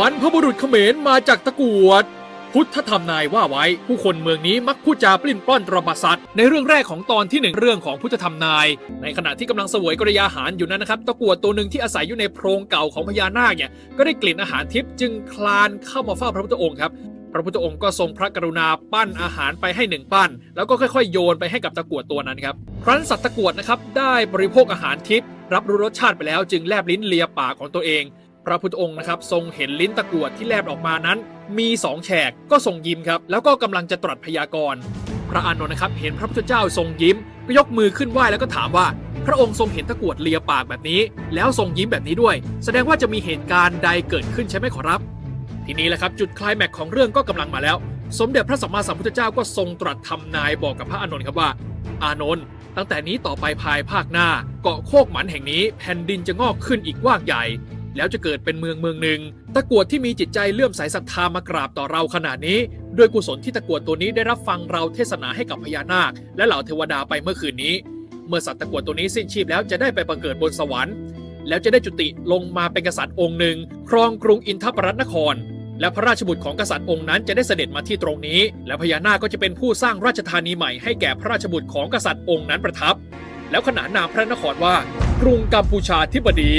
บรรพบุรุษเขมรมาจากตะกวด พุทธธรรมนายว่าไว้ ผู้คนเมืองนี้มักพูดจาปลิ้นปล้อนตรประสัตในเรื่องแรกของตอนที่หนึ่งเรื่องของพุทธธรรมนาย ในขณะที่กำลังเสวยกริยาอาหารอยู่นั้นนะครับ ตะกวดตัวหนึ่งที่อาศัยอยู่ในโพรงเก่าของพญานาคเนี่ยก็ได้กลิ่นอาหารทิพย์จึงคลานเข้ามาเฝ้าพระพุทธองค์ครับพระพุทธองค์ก็ทรงพระกรุณาปั้นอาหารไปให้หนึ่งปั้น แล้วก็ค่อยๆ โยนไปให้กับตะกวดตัวนั้นครับ ครั้นสัตว์ตะกวดนะครับได้บริโภคอาหารทิพย์รับรู้รสชาติไปแล้วจึงแลบลิ้นเลียปากของตัวเอง พระพุทธองค์นะครับทรงเห็นลิ้นตะกรวดที่แลบออกมานั้น มีสองแฉกก็ทรงยิ้มครับ แล้วก็กำลังจะตรัสพยากรณ์พระอานนท์นะครับเห็นพระพุทธเจ้าทรงยิ้มก็ยกมือขึ้นไหว้แล้วก็ถามว่า พระองค์ทรงเห็นตะกรวดเลียปากแบบนี้ แล้วทรงยิ้มแบบนี้ด้วย แสดงว่าจะมีเหตุการณ์ใดเกิดขึ้นใช่ไหมขอรับ ทีนี้แหละครับจุดคลายแม็กของเรื่องก็กำลังมาแล้ว สมเด็จพระสัมมาสัมพุทธเจ้าก็ทรงตรัสทำนายบอกกับพระอานนท์ครับว่า อานนท์ตั้งแต่นี้ต่อไปภายภาคหน้า เกาะโคกหมันแห่งนี้ แผ่นดินจะงอกขึ้นอีกว้างใหญ่ แล้วจะเกิดเป็นเมืองเมืองหนึ่ง ตะกวดที่มีจิตใจเลื่อมใสศรัทธามากราบต่อเราขนาดนี้ ด้วยกุศลที่ตะกวดตัวนี้ได้รับฟังเราเทศนาให้กับพญานาค และเหล่าเทวดาไปเมื่อคืนนี้ เมื่อสัตว์ตะกวดตัวนี้สิ้นชีพแล้วจะได้ไปบังเกิดบนสวรรค์ แล้วจะได้จุติลงมาเป็นกษัตริย์องค์หนึ่ง ครองกรุงอินทปรัตนคร และพระราชบุตรของกษัตริย์องค์นั้นจะได้เสด็จมาที่ตรงนี้ และพญานาคก็จะเป็นผู้สร้างราชธานีใหม่ให้แก่พระราชบุตรของกษัตริย์องค์นั้นประทับ แล้วขนานนามพระนครว่ากรุงกัมพูชาธิบดี